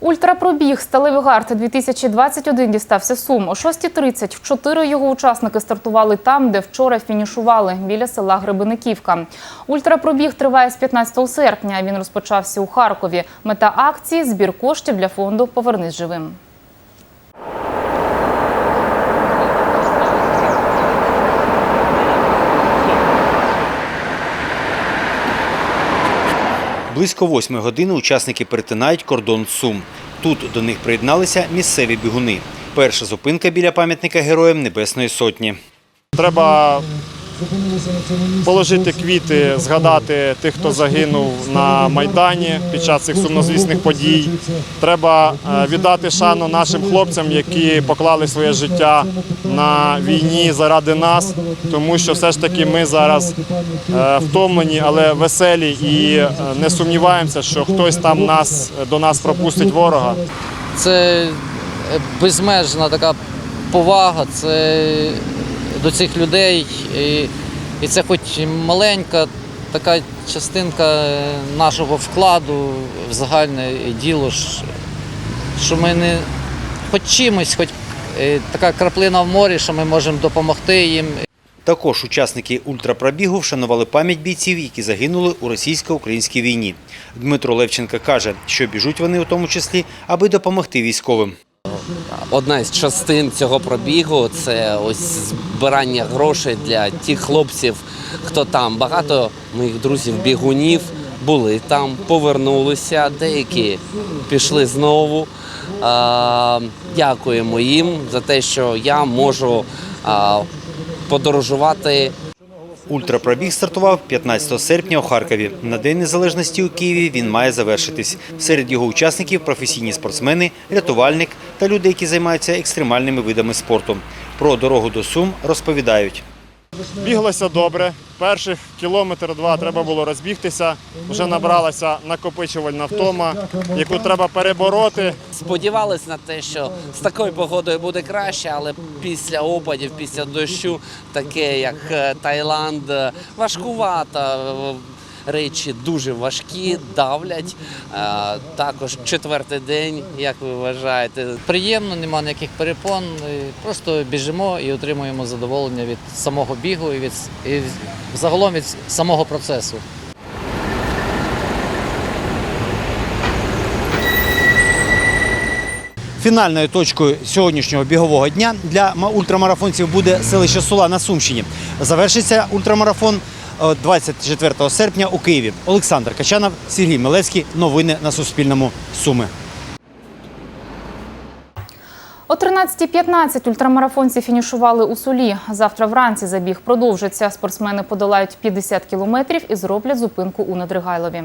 Ультрапробіг «Сталевий гард-2021» дістався Сум. О 6.30 чотири його учасники стартували там, де вчора фінішували, біля села Гребениківка. Ультрапробіг триває з 15 серпня. Він розпочався у Харкові. Мета акції – збір коштів для фонду «Повернись живим». Близько восьми години учасники перетинають кордон Сум. Тут до них приєдналися місцеві бігуни. Перша зупинка біля пам'ятника героям Небесної Сотні. Треба положити квіти, згадати тих, хто загинув на Майдані під час цих сумнозвісних подій. Треба е, віддати шану нашим хлопцям, які поклали своє життя на війні заради нас, тому що все ж таки ми зараз е, втомлені, але веселі і е, не сумніваємося, що хтось там нас до нас пропустить ворога. Це безмежна така повага це до цих людей. І, і це хоч маленька така частинка нашого вкладу в загальне діло, що ми не хоч чимось, хоч е, така краплина в морі, що ми можемо допомогти їм. Також учасники ультрапробігу вшанували пам'ять бійців, які загинули у російсько-українській війні. Дмитро Левченко каже, що біжуть вони у тому числі, аби допомогти військовим. Одна із частин цього пробігу це ось збирання грошей для тих хлопців, хто там. Багато моїх друзів-бігунів були там, повернулися, деякі пішли знову. Дякуємо їм за те, що я можу подорожувати Ультрапробіг стартував 15 серпня у Харкові. На День Незалежності у Києві він має завершитись. Серед його учасників професійні спортсмени, рятувальник та люди, які займаються екстремальними видами спорту. Про дорогу до Сум розповідають. Біглося добре. Перших кілометр-два треба було розбігтися. Вже набралася накопичувальна втома, яку треба перебороти. Сподівалися на те, що з такою погодою буде краще, але після опадів, після дощу, таке як е, Таїланд, е, важкувато. Е, Речі дуже важкі, давлять. Е, Також четвертий день, як ви вважаєте, Приємно, нема ніяких перепон. Просто біжимо і отримуємо задоволення від самого бігу і від і загалом від самого процесу. Фінальною точкою сьогоднішнього бігового дня для ма- ультрамарафонців буде селище Сула на Сумщині. Завершиться ультрамарафон е, 24 серпня у Києві. Олександр Качанов, Сергій Милевський. Новини на Суспільному. Суми. О 13.15 ультрамарафонці фінішували у Сулі. Завтра вранці забіг продовжиться. Спортсмени подолають 50 кілометрів і зроблять зупинку у Недригайлові.